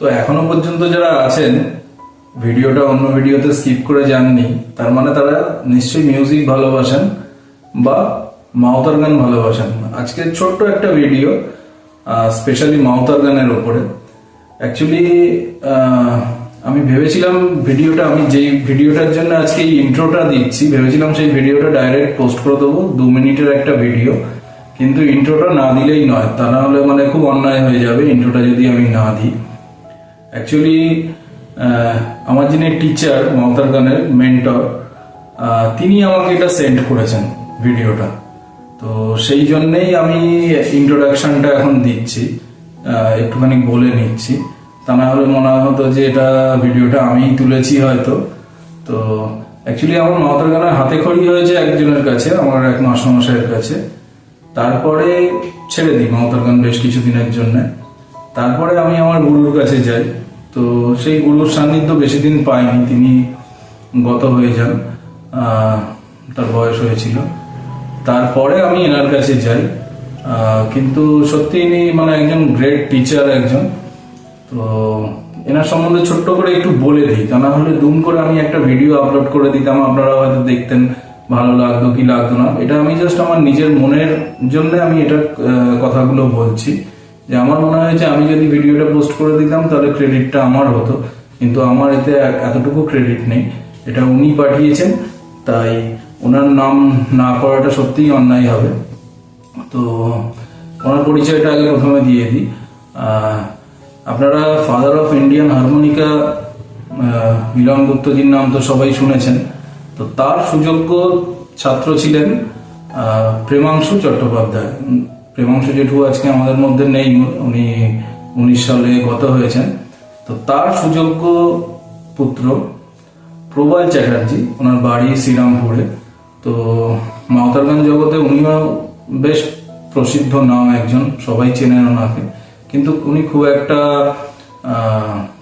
তো এখনও পর্যন্ত যারা আছেন, ভিডিওটা অন্য ভিডিওতে স্কিপ করে যাননি, তার মানে তারা নিশ্চয়ই মিউজিক ভালোবাসেন বা মাওতার গান ভালোবাসেন। আজকে ছোট্ট একটা ভিডিও স্পেশালি মাওতার গানের ওপরে অ্যাকচুয়ালি আমি ভেবেছিলাম ভিডিওটা আমি যেই ভিডিওটার জন্য আজকে এই ইন্ট্রোটা দিচ্ছি, ভেবেছিলাম সেই ভিডিওটা ডাইরেক্ট পোস্ট করে দেবো, দু মিনিটের একটা ভিডিও কিন্তু ইন্ট্রোটা না দিলেই নয়, তা না হলে মানে খুব অন্যায় হয়ে যাবে ইন্ট্রোটা যদি আমি না দিই। অ্যাকচুয়ালি আমার যিনি টিচার মমতার গানের মেন্টর তিনি আমাকে এটা সেন্ড করেছেন ভিডিওটা তো সেই জন্যেই আমি ইন্ট্রোডাকশনটা এখন দিচ্ছি একটুখানি বলে নিচ্ছি। তা না হলে মনে হতো যে এটা ভিডিওটা আমিই তুলেছি হয়তো। তো অ্যাকচুয়ালি আমার মমতার গানের হাতে খড়ি হয়েছে একজনের কাছে, আমার এক মাস্টারমশাইয়ের কাছে। তারপরে ছেড়ে দিই মমতার গান বেশ কিছুদিনের জন্য। তারপরে আমি আমার গুরুর কাছে যাই। তো সেই গুরুর সান্নিধ্য বেশি দিন পাইনি, তিনি গত হয়ে যান তার বয়স হয়েছিল। তারপরে আমি এনার কাছে যাই কিন্তু সত্যি ইনি মানে একজন গ্রেট টিচার একজন। তো এনার সম্বন্ধে ছোট্ট করে একটু বলে দিই, তা না হলে দুম করে আমি একটা ভিডিও আপলোড করে দিতাম, আপনারা হয়তো দেখতেন ভালো লাগতো কি লাগতো না। এটা আমি জাস্ট আমার নিজের মনের জন্য আমি এটা কথাগুলো বলছি। যে আমার মনে হয়েছে আমি যদি ভিডিওটা পোস্ট করে দিতাম, তাহলে ক্রেডিটটা আমার হতো। কিন্তু আমার এতে এতটুকু ক্রেডিট নেই। এটা উনি পাঠিয়েছেন, তাই ওনার নাম না করাটা সত্যিই অন্যায় হবে। তো ওনার পরিচয়টা আগে প্রথমে দিয়ে দিই। আপনারা father of Indian harmonica Milan গুপ্তজির নাম তো সবাই শুনেছেন। তো তার সুযোগ্য ছাত্র ছিলেন প্রেমাংশু চট্টোপাধ্যায়। প্রেমাংশু জেঠু আজকে আমাদের মধ্যে নেই, উনি উনিশ সালে গত হয়েছেন। তো তার সুযোগ্য পুত্র প্রবাল চ্যাটার্জি, ওনার বাড়ি শ্রীরামপুরে। তো মাওতারগঞ্জ জগতে উনিও বেশ প্রসিদ্ধ নাম একজন, সবাই চেনেন ওনাকে। কিন্তু উনি খুব একটা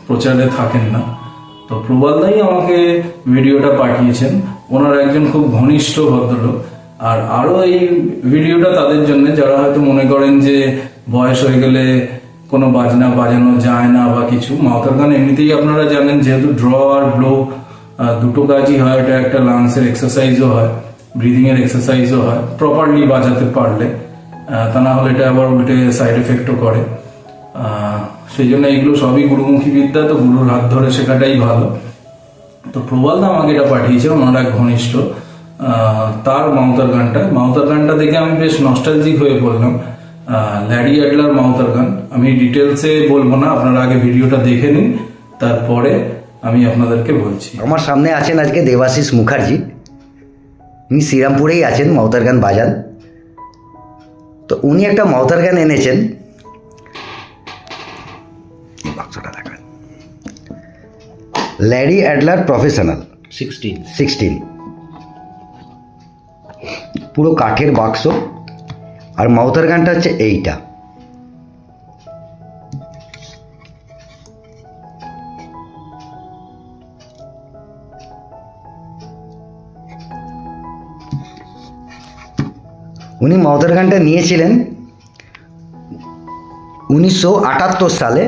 প্রচারে থাকেন না। তো প্রবালদাই আমাকে ভিডিওটা পাঠিয়েছেন। ওনার একজন খুব ঘনিষ্ঠ ভদ্রলোক। আর আরও এই ভিডিওটা তাদের জন্য, যারা হয়তো মনে করেন যে বয়স হয়ে গেলে কোনো বাজনা বাজানো যায় না বা কিছু মাওতার গান এমনিতেই আপনারা জানেন, যেহেতু ড্র আর ব্লো দুটো কাজই হয়, এটা একটা লাংসের এক্সারসাইজও হয় ব্রিদিং এর এক্সারসাইজও হয় প্রপারলি বাজাতে পারলে তা না হলে এটা আবার উল্টে সাইড এফেক্টও করে। সেই জন্য এগুলো সবই গুরুমুখী বিদ্যা, তো গুরুর হাত ধরে শেখাটাই ভালো। তো প্রবালদা আমাকে এটা পাঠিয়েছে, ওনার এক ঘনিষ্ঠ। তার মাউতার গানটা। মাউতার গানটা দেখে আমি বেশ নস্টালজিক হয়ে পড়লাম। ল্যারি অ্যাডলার মাউতার গান। আমি ডিটেলসে বলব না আপনারা আগে ভিডিওটা দেখে নিন তারপরে আমি আপনাদেরকে বলছি। আমার সামনে আছেন আজকে দেবাশিস মুখার্জি। উনি শ্রীরামপুরেই আছেন মমতার গান বাজান। তো উনি একটা মমতার গান এনেছেন। এই বাক্সটা দেখান। Larry Adler professional. Sixteen sixteen পুরো কাঠের বাক্স আর মাউতার গানটা হচ্ছে এইটা। উনি মাউতার গানটা নিয়েছিলেন উনিশশো আটাত্তর সালে,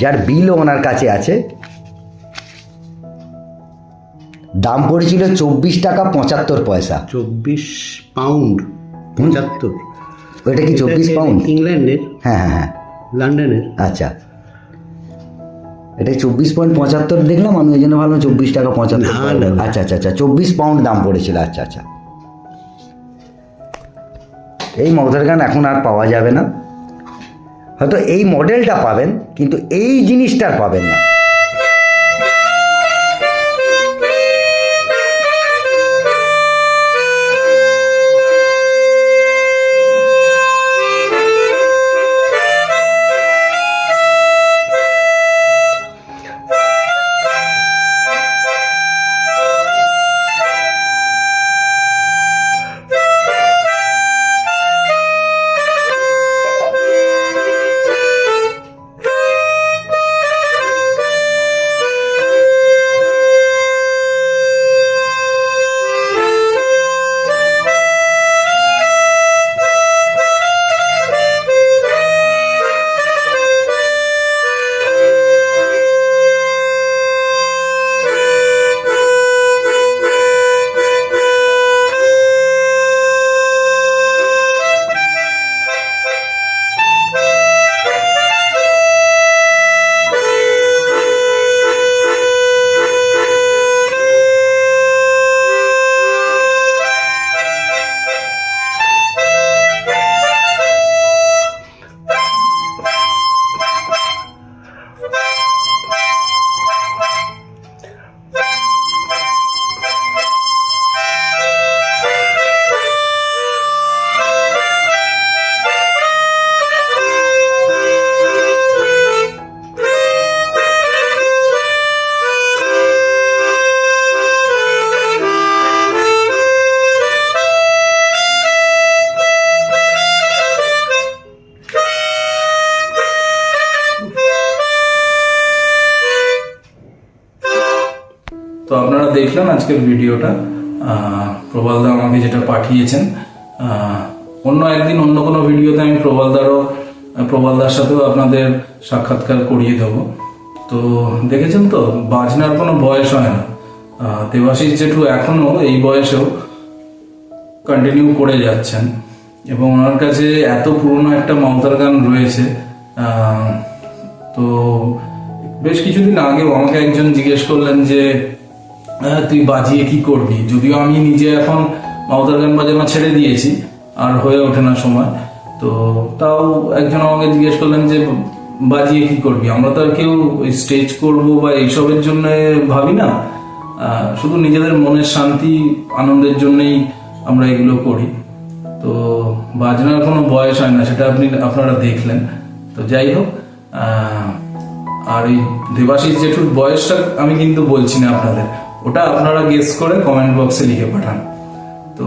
যার বিলও ওনার কাছে আছে দাম পড়েছিল চব্বিশ টাকা পঁচাত্তর পয়সা। চব্বিশ পাউন্ড পঁচাত্তর। ওইটা কি চব্বিশ পাউন্ড? ইংল্যান্ডের? হ্যাঁ হ্যাঁ হ্যাঁ। লন্ডনের। আচ্ছা। এটা চব্বিশ পয়েন্ট পঁচাত্তর দেখলাম আমি ওই জন্য ভাবলাম চব্বিশ টাকা পঁচাত্তর। আচ্ছা আচ্ছা আচ্ছা চব্বিশ পাউন্ড দাম পড়েছিল আচ্ছা আচ্ছা। এই মমতার গান এখন আর পাওয়া যাবে না। হয়তো এই মডেলটা পাবেন কিন্তু এই জিনিসটা আর পাবেন না। দেখলেন আজকের ভিডিওটা। প্রবালদা আমাকে যেটা পাঠিয়েছেন। অন্য একদিন অন্য কোনো ভিডিওতে আমি প্রবালদারও প্রবালদার সাথেও আপনাদের সাক্ষাৎকার করিয়ে দেবো। তো দেখেছেন তো, বাজনার কোনো বয়স হয় না। দেবাশিস জেঠু এখনও এই বয়সেও কন্টিনিউ করে যাচ্ছেন। এবং ওনার কাছে এত পুরনো একটা মমতার গান রয়েছে। তো বেশ কিছুদিন আগেও আমাকে একজন জিজ্ঞেস করলেন যে তুই বাজিয়ে কি করবি? যদিও আমি নিজে এখন মমতার গান বাজানো ছেড়ে দিয়েছি, আর হয়ে ওঠে না সময়। তো তাও একজন আমাকে জিজ্ঞেস করলেন যে, বাজিয়ে কি করবি? আমরা তো আর কেউ স্টেজ করব বা এইসবের জন্য ভাবি না। শুধু নিজেদের মনের শান্তি, আনন্দের জন্যই আমরা এগুলো করি। তো বাজনার কোনো বয়স হয় না, সেটা আপনি, আপনারা দেখলেন। তো যাই হোক আর এই দেবাশিস জেঠুর বয়সটা আমি কিন্তু বলছি না আপনাদের। ওটা আপনারা গেস করে কমেন্ট বক্সে লিখে পাঠান। তো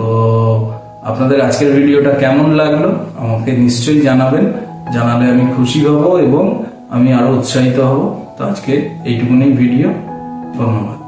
আপনাদের আজকের ভিডিওটা কেমন লাগল, আমাকে নিশ্চয়ই জানাবেন। জানালে আমি খুশি হব এবং আমি আরও উৎসাহিত হব। তো আজকে এইটুকুনি ভিডিও ধন্যবাদ।